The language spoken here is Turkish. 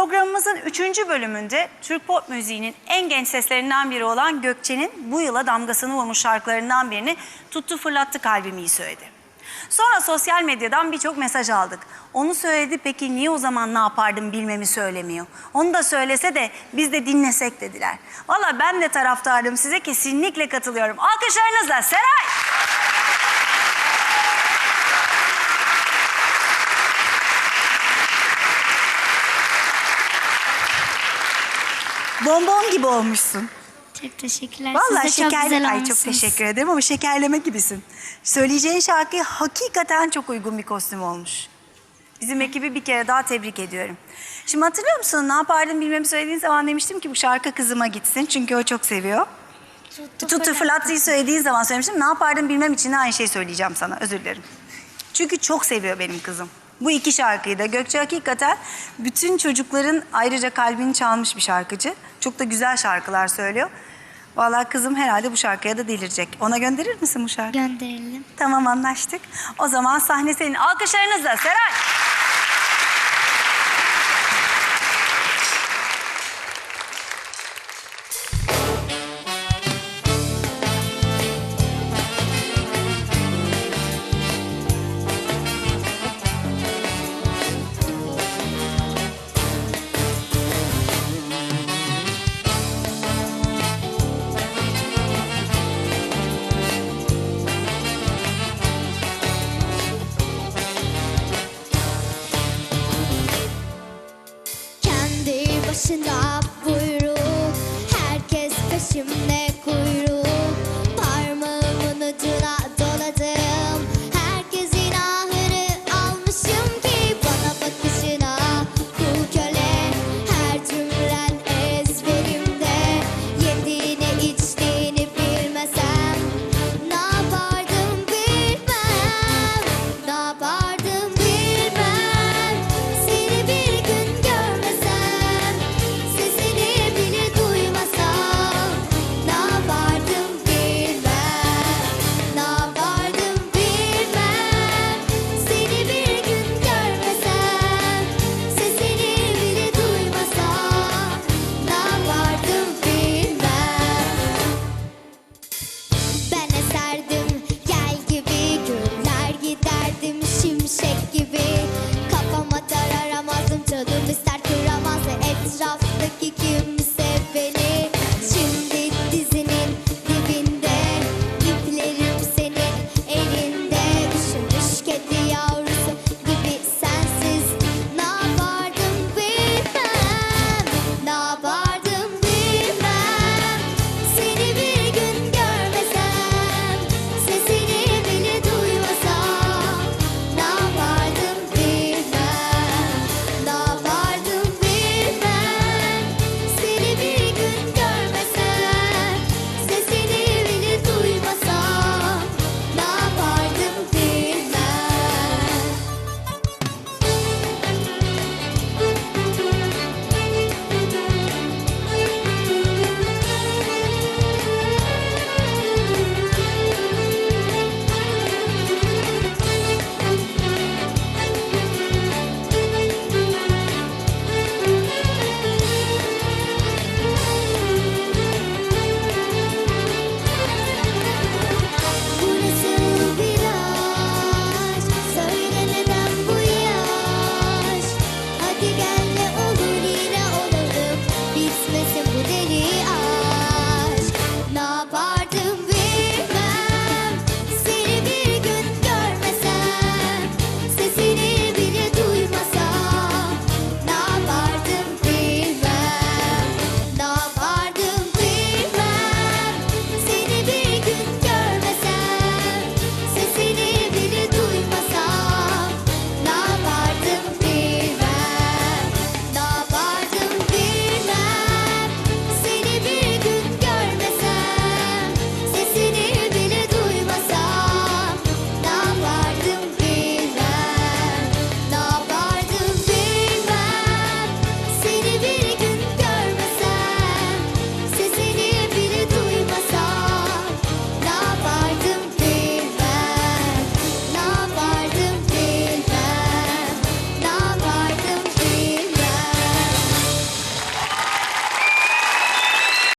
programımızın üçüncü bölümünde Türk pop müziğinin en genç seslerinden biri olan Gökçe'nin bu yıla damgasını vurmuş şarkılarından birini Tuttu Fırlattı Kalbimi'yi söyledi. Sonra sosyal medyadan birçok mesaj aldık. Onu söyledi peki niye o zaman ne yapardım bilmemi söylemiyor. Onu da söylese de biz de dinlesek dediler. Valla ben de taraftarım size kesinlikle katılıyorum. Alkışlarınızla Seray. Bonbon gibi olmuşsun. Çok teşekkürler. Vallahi Siz de çok şeker... güzel Ay çok olmuşsunuz. teşekkür ederim ama şekerleme gibisin. Söyleyeceğin şarkı hakikaten çok uygun bir kostüm olmuş. Bizim ekibi bir kere daha tebrik ediyorum. Şimdi hatırlıyor musun ne yapardım bilmemi söylediğin zaman demiştim ki bu şarkı kızıma gitsin. Çünkü o çok seviyor. Tuttu fırlattıyı söylediğin zaman söylemiştim. Ne yapardım bilmem için de aynı şeyi söyleyeceğim sana. Özür dilerim. Çünkü çok seviyor benim kızım. Bu iki şarkıyı da. Gökçe hakikaten bütün çocukların ayrıca kalbini çalmış bir şarkıcı. Çok da güzel şarkılar söylüyor. Vallahi kızım herhalde bu şarkıya da delirecek. Ona gönderir misin bu şarkıyı? Gönderelim. Tamam anlaştık. O zaman sahne senin. Alkışlarınızla Seray.